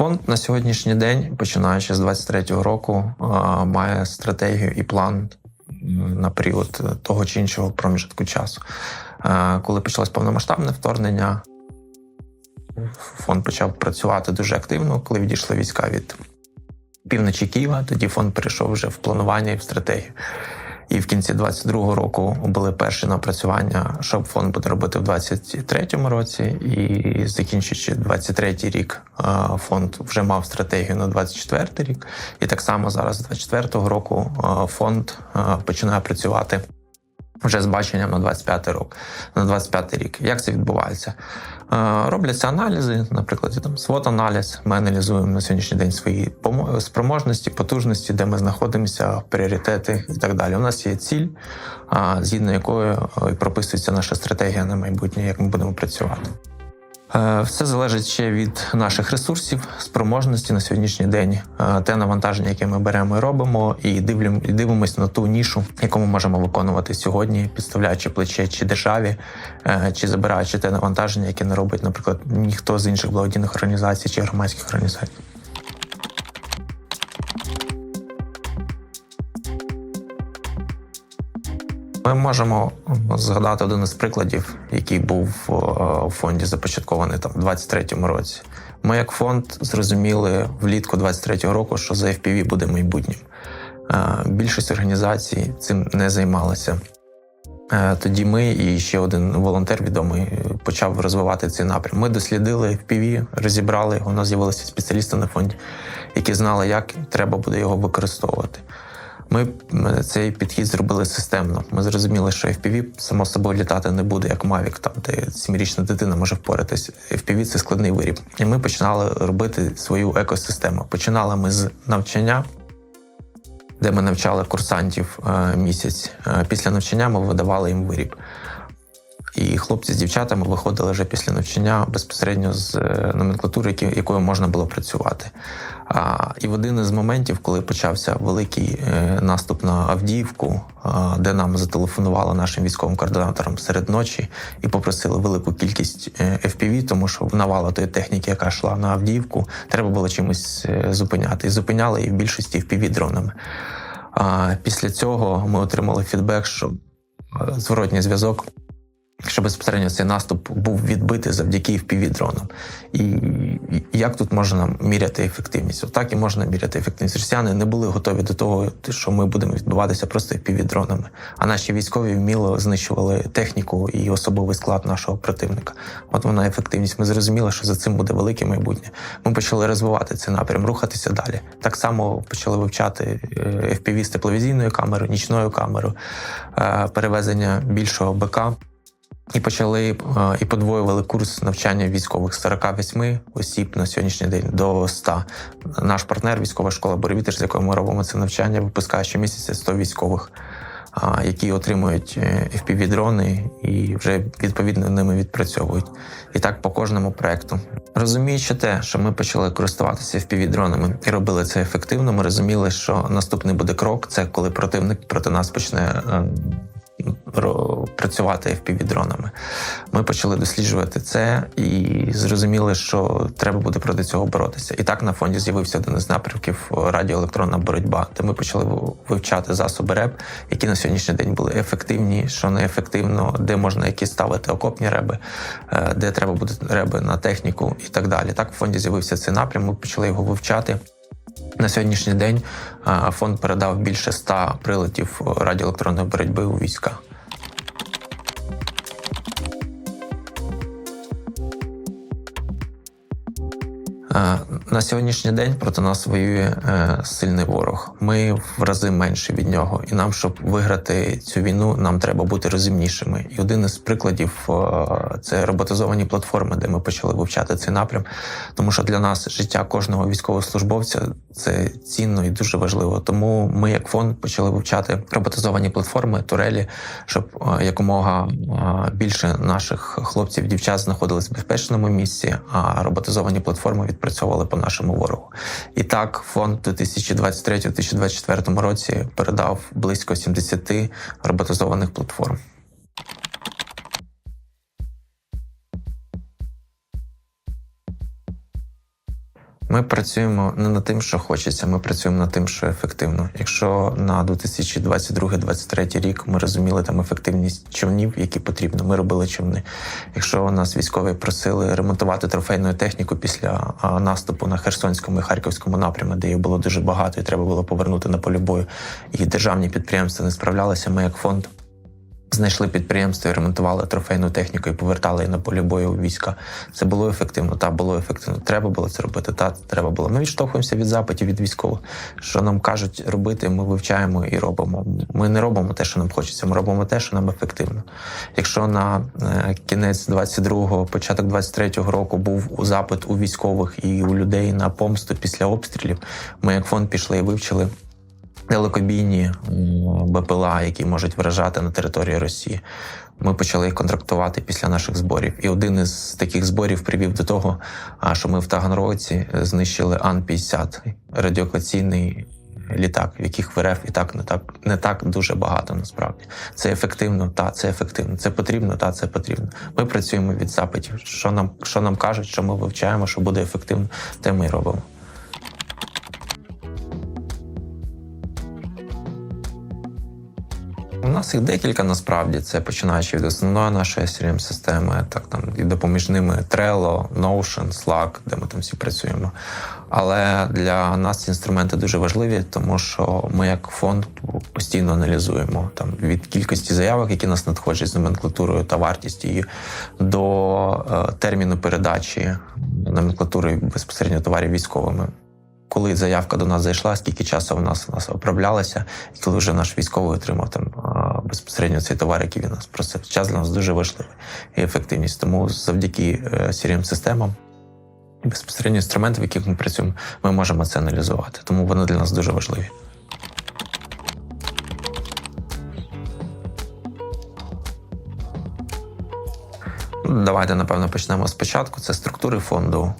Фонд на сьогоднішній день, починаючи з 23-го року, має стратегію і план на період того чи іншого проміжку часу. Коли почалось повномасштабне вторгнення, фонд почав працювати дуже активно, коли відійшли війська від півночі Києва. Тоді фонд перейшов вже в планування і в стратегію. І в кінці 22-го року були перші напрацювання, що фонд буде робити в 23-му році, і закінчуючи 23-й рік, е, фонд вже мав стратегію на 24-й рік. І так само зараз, з 24-го року, е, фонд е, починає працювати вже з баченням на 25 рік. На 25 рік. Як це відбувається? Е, Робляться аналізи, наприклад, там свот-аналіз. Ми аналізуємо на сьогоднішній день свої спроможності, потужності, де ми знаходимося, пріоритети і так далі. У нас є ціль, згідно якої е, прописується наша стратегія на майбутнє, як ми будемо працювати. Е, Все залежить ще від наших ресурсів, спроможності на сьогоднішній день, е, те навантаження, яке ми беремо і робимо, і дивимося на ту нішу, яку ми можемо виконувати сьогодні, підставляючи плече чи державі, е, чи забираючи те навантаження, яке не робить, наприклад, ніхто з інших благодійних організацій чи громадських організацій. Ми можемо згадати один із прикладів, який був е, у фонді започаткований там у 23-му році. Ми, як фонд, зрозуміли влітку 23-го року, що за FPV буде майбутнім. Е, Більшість організацій цим не займалася. Е, Тоді ми і ще один волонтер відомий почав розвивати цей напрям. Ми дослідили FPV, розібрали. У нас з'явилися спеціалісти на фонді, які знали, як треба буде його використовувати. Ми цей підхід зробили системно. Ми зрозуміли, що FPV само собою літати не буде, як Mavic, там де сімирічна дитина може впоратись. FPV – це складний виріб. І ми починали робити свою екосистему. Починали ми з навчання, де ми навчали курсантів е, місяць. Е, Після навчання ми видавали їм виріб. І хлопці з дівчатами виходили вже після навчання безпосередньо з е, номенклатури, якою можна було працювати. А, і в один із моментів, коли почався великий е, наступ на Авдіївку, де нам зателефонували нашим військовим координаторам серед ночі і попросили велику кількість е, FPV, тому що навала тої техніки, яка йшла на Авдіївку, треба було чимось е, зупиняти. І зупиняли її в більшості FPV дронами. А після цього ми отримали фідбек, що зворотній зв'язок що безпосередньо цей наступ був відбитий завдяки FPV-дронам. І як тут можна міряти ефективність? Отак і можна міряти ефективність. Росіяни не були готові до того, що ми будемо відбуватися просто FPV-дронами. А наші військові вміло знищували техніку і особовий склад нашого противника. От вона ефективність. Ми зрозуміли, що за цим буде велике майбутнє. Ми почали розвивати цей напрям, рухатися далі. Так само почали вивчати е, FPV з тепловізійною камерою, нічною камерою, е, перевезення більшого БК. І почали е, і подвоювали курс навчання військових з 48 осіб на сьогоднішній день до 100. Наш партнер, військова школа Боровітер, з якою ми робимо це навчання, випускає щомісяця 100 військових, які отримують е, FPV-дрони і вже відповідно ними відпрацьовують. І так по кожному проекту. Розуміючи те, що ми почали користуватися FPV-дронами і робили це ефективно, ми розуміли, що наступний буде крок це коли противник проти нас почне. Працювати FPV-дронами. Ми почали досліджувати це і зрозуміли, що треба буде проти цього боротися. І так на фонді з'явився один із напрямків радіоелектронна боротьба, де ми почали вивчати засоби РЕБ, які на сьогоднішній день були ефективні, що неефективно, де можна які ставити окопні реби, е, де треба буде реби на техніку і так далі. Так в фонді з'явився цей напрям. Ми почали його вивчати. На сьогоднішній день е, фонд передав більше ста прилетів радіоелектронної боротьби у війська. На сьогоднішній день проти нас воює е, сильний ворог. Ми в рази менше від нього. І нам, щоб виграти цю війну, нам треба бути розумнішими. І один із прикладів е, це роботизовані платформи, де ми почали вивчати цей напрям. Тому що для нас життя кожного військовослужбовця це цінно і дуже важливо. Тому ми, як фонд, почали вивчати роботизовані платформи, турелі, щоб е, якомога більше наших хлопців, дівчат знаходились в безпечному місці, а роботизовані платформи відпрацьовували по нашому ворогу. І так, фонд у 2023-2024 році передав близько 70 роботизованих платформ. Ми працюємо не над тим, що хочеться, ми працюємо над тим, що ефективно. Якщо на 2022-2023 рік ми розуміли там ефективність човнів, які потрібно, ми робили човни. Якщо нас військові просили ремонтувати трофейну техніку після наступу на Херсонському і Харківському напрямі, де їх було дуже багато, і треба було повернути на полі бою, і державні підприємства не справлялися. Ми як фонд. Знайшли підприємство і ремонтували трофейну техніку і повертали її на полі бою у війська. Це було ефективно. Та було ефективно. Треба було це робити. Та треба було. Ми відштовхуємося від запитів від військових. Що нам кажуть робити, ми вивчаємо і робимо. Ми не робимо те, що нам хочеться. Ми робимо те, що нам ефективно. Якщо на е, кінець 22-го, початок 23-го року був у запит у військових і у людей на помсту після обстрілів, ми як фонд пішли і вивчили далекобійні БПЛА, які можуть вражати на території Росії. Ми почали їх контрактувати після наших зборів. І один із таких зборів привів до того, що ми в Таганроці знищили Ан-50 радіолокаційний літак, в яких в РФ і так не так не так дуже багато. Насправді це ефективно, та це ефективно. Це потрібно, та це потрібно. Ми працюємо від запитів. Що нам що нам кажуть, що ми вивчаємо, що буде ефективно, те ми робимо. У нас їх декілька насправді. Це починаючи від основної нашої crm системи, так там і допоміжними Trello, Notion, Slack, де ми там всі працюємо. Але для нас ці інструменти дуже важливі, тому що ми, як фонд, постійно аналізуємо там від кількості заявок, які нас надходять з номенклатурою та вартістю, і до е, терміну передачі номенклатури безпосередньо товарів військовими коли заявка до нас зайшла, скільки часу в нас у нас оправлялася, і коли вже наш військовий отримав там безпосередньо цей товар, який він нас просив. Час для нас дуже важливий і ефективність. Тому завдяки crm системам і безпосередньо інструменти, в яких ми працюємо, ми можемо це аналізувати. Тому вони для нас дуже важливі. Давайте напевно почнемо спочатку. Це структури фонду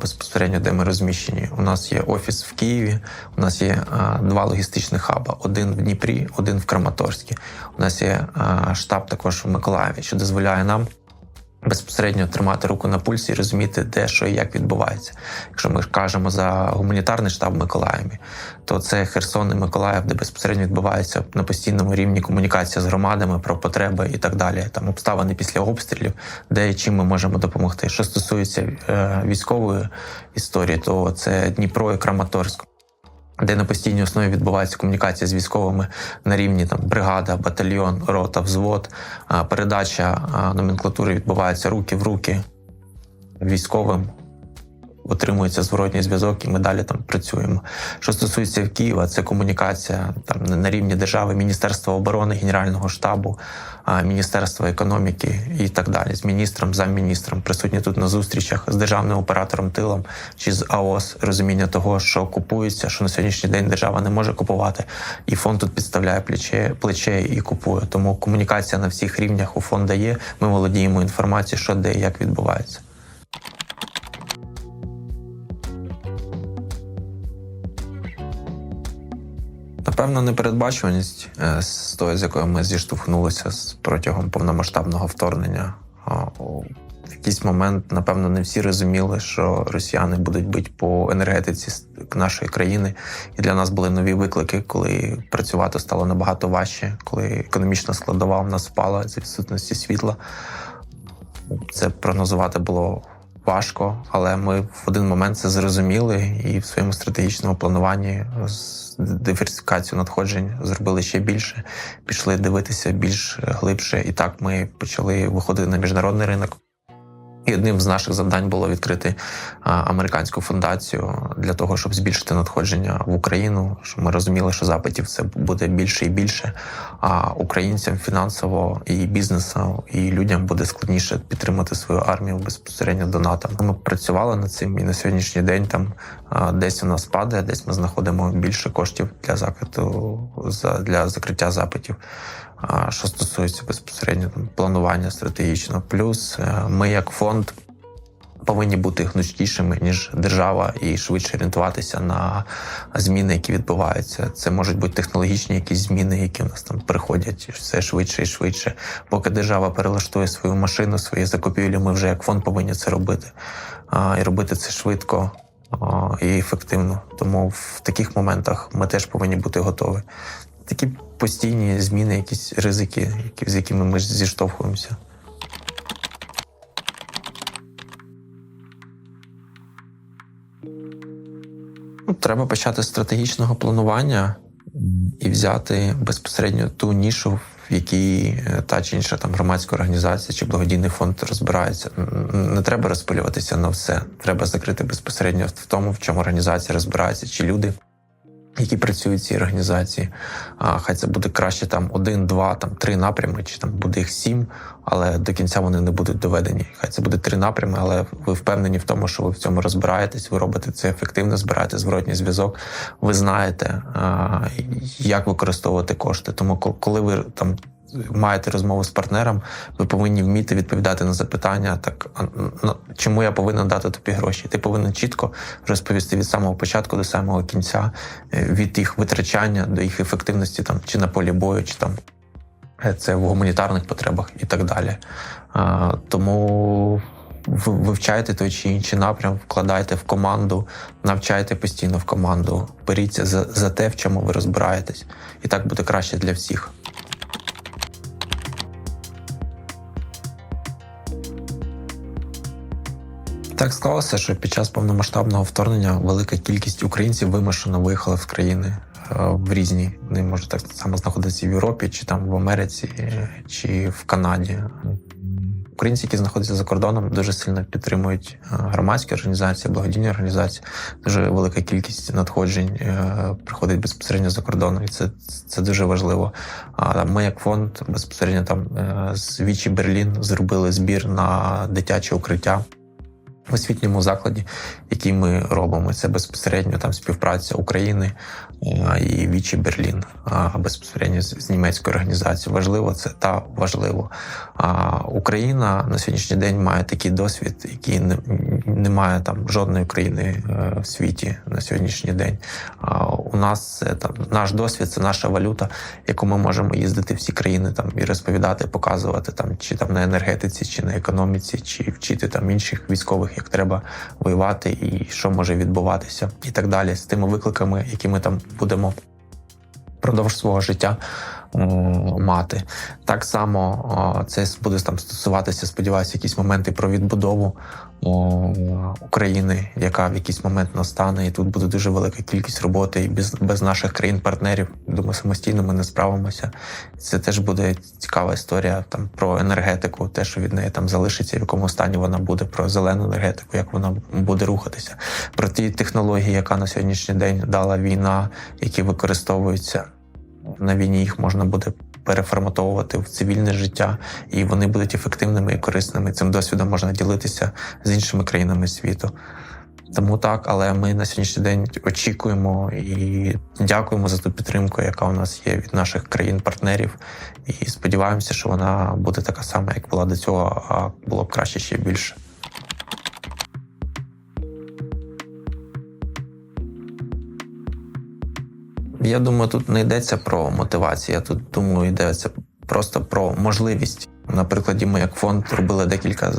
безпосередньо, де ми розміщені. У нас є офіс в Києві. У нас є два логістичних хаба: один в Дніпрі, один в Краматорській. У нас є штаб також в Миколаєві, що дозволяє нам. Безпосередньо тримати руку на пульсі і розуміти, де що і як відбувається. Якщо ми кажемо за гуманітарний штаб Миколаєві, то це Херсон і Миколаїв, де безпосередньо відбувається на постійному рівні комунікація з громадами про потреби і так далі. Там обставини після обстрілів, де і чим ми можемо допомогти. Що стосується е, військової історії, то це Дніпро і Краматорськ. Де на постійній основі відбувається комунікація з військовими на рівні там бригада, батальйон, рота, взвод, передача номенклатури відбувається руки в руки військовим. Отримується зворотній зв'язок, і ми далі там працюємо. Що стосується Києва, це комунікація там на рівні держави, Міністерства оборони, Генерального штабу, Міністерства економіки і так далі. З міністром, замміністром, присутні тут на зустрічах з державним оператором тилом чи з АОС, розуміння того, що купується, що на сьогоднішній день держава не може купувати, і фонд тут підставляє плече, плече і купує. Тому комунікація на всіх рівнях у фонда є. Ми володіємо інформацією, що де як відбувається. Напевно, непередбачуваність е, з тою, з якою ми зіштовхнулися з протягом повномасштабного вторгнення. В якийсь момент, напевно, не всі розуміли, що росіяни будуть бити по енергетиці нашої країни, і для нас були нові виклики, коли працювати стало набагато важче, коли економічна складова в нас впала з відсутності світла. Це прогнозувати було важко, але ми в один момент це зрозуміли і в своєму стратегічному плануванні диверсифікацію надходжень зробили ще більше, пішли дивитися більш глибше. І так ми почали виходити на міжнародний ринок. І одним з наших завдань було відкрити американську фундацію для того, щоб збільшити надходження в Україну. Щоб ми розуміли, що запитів це буде більше і більше. А українцям фінансово і бізнесу, і людям буде складніше підтримати свою армію безпосередньо донатом. Ми працювали над цим, і на сьогоднішній день там десь у нас падає, десь ми знаходимо більше коштів для закриту для закриття запитів. Що стосується безпосередньо там планування стратегічного, плюс е, ми як фонд. Повинні бути гнучкішими ніж держава і швидше орієнтуватися на зміни, які відбуваються. Це можуть бути технологічні якісь зміни, які у нас там приходять все швидше і швидше. Поки держава перелаштує свою машину, свої закупівлі, ми вже як фонд повинні це робити і робити це швидко і ефективно. Тому в таких моментах ми теж повинні бути готові. Такі постійні зміни, якісь ризики, з якими ми зіштовхуємося. Ну, треба почати з стратегічного планування і взяти безпосередньо ту нішу, в якій е, та чи інша там громадська організація чи благодійний фонд розбирається. Не треба розпилюватися на все. Треба закрити безпосередньо в тому, в чому організація розбирається, чи люди які працюють в цій організації. А хай це буде краще там один, два, там три напрями, чи там буде їх сім, але до кінця вони не будуть доведені. Хай це буде три напрями, але ви впевнені в тому, що ви в цьому розбираєтесь, ви робите це ефективно, збираєте зворотній зв'язок. Ви знаєте, як використовувати кошти. Тому коли ви там маєте розмову з партнером, ви повинні вміти відповідати на запитання, так ну, чому я повинен дати тобі гроші? Ти повинен чітко розповісти від самого початку до самого кінця, е, від їх витрачання до їх ефективності, там чи на полі бою, чи там е, це в гуманітарних потребах і так далі. А, Тому вивчайте той чи інший напрям, вкладайте в команду, навчайте постійно в команду, беріться за, за те, в чому ви розбираєтесь, і так буде краще для всіх. Так склалося, що під час повномасштабного вторгнення велика кількість українців вимушено виїхали в країни е, в різні. Вони можуть так само знаходитися в Європі, чи там в Америці, чи в Канаді. Українці, які знаходяться за кордоном, дуже сильно підтримують е, громадські організації, благодійні організації. Дуже велика кількість надходжень е, приходить безпосередньо за кордоном, і це це дуже важливо. А ми, як фонд, безпосередньо там з Вічі Берлін зробили збір на дитяче укриття в освітньому закладі, який ми робимо. Це безпосередньо там співпраця України і Вічі Берлін безпосередньо з німецькою організацією. Важливо це та важливо. А Україна на сьогоднішній день має такий досвід, який не, має там жодної країни е, в світі на сьогоднішній день. А У нас це там наш досвід, це наша валюта, яку ми можемо їздити всі країни там і розповідати, показувати там, чи там на енергетиці, чи на економіці, чи вчити там інших військових як треба воювати, і що може відбуватися, і так далі, з тими викликами, які ми там будемо впродовж свого життя мати. Так само це буде там стосуватися, сподіваюся, якісь моменти про відбудову України, яка в якийсь момент настане, і тут буде дуже велика кількість роботи, і без без наших країн-партнерів. Думаю, самостійно ми не справимося. Це теж буде цікава історія там про енергетику, те, що від неї там залишиться, в якому стані вона буде, про зелену енергетику, як вона буде рухатися, про ті технології, яка на сьогоднішній день дала війна, які використовуються на війні їх можна буде переформатовувати в цивільне життя, і вони будуть ефективними і корисними. Цим досвідом можна ділитися з іншими країнами світу. Тому так, але ми на сьогоднішній день очікуємо і дякуємо за ту підтримку, яка у нас є від наших країн-партнерів. І сподіваємося, що вона буде така сама, як була до цього, а було б краще ще більше. Я думаю, тут не йдеться про мотивацію. Я тут думаю, йдеться просто про можливість. На прикладі ми як фонд робили декілька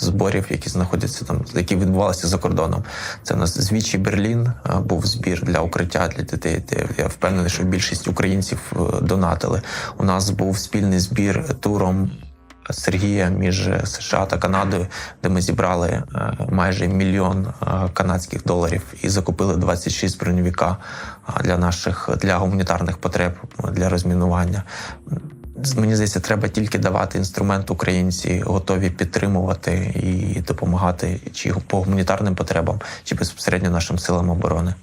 зборів, які знаходяться там, які відбувалися за кордоном. Це у нас звічі Берлін був збір для укриття для дітей. Я впевнений, що більшість українців е, донатили. У нас був спільний збір туром Сергія між США та Канадою, де ми зібрали е, майже мільйон е, канадських доларів і закупили 26 броньовика для наших для гуманітарних потреб для розмінування. Мені здається, треба тільки давати інструмент українці, готові підтримувати і допомагати чи по гуманітарним потребам, чи безпосередньо нашим силам оборони.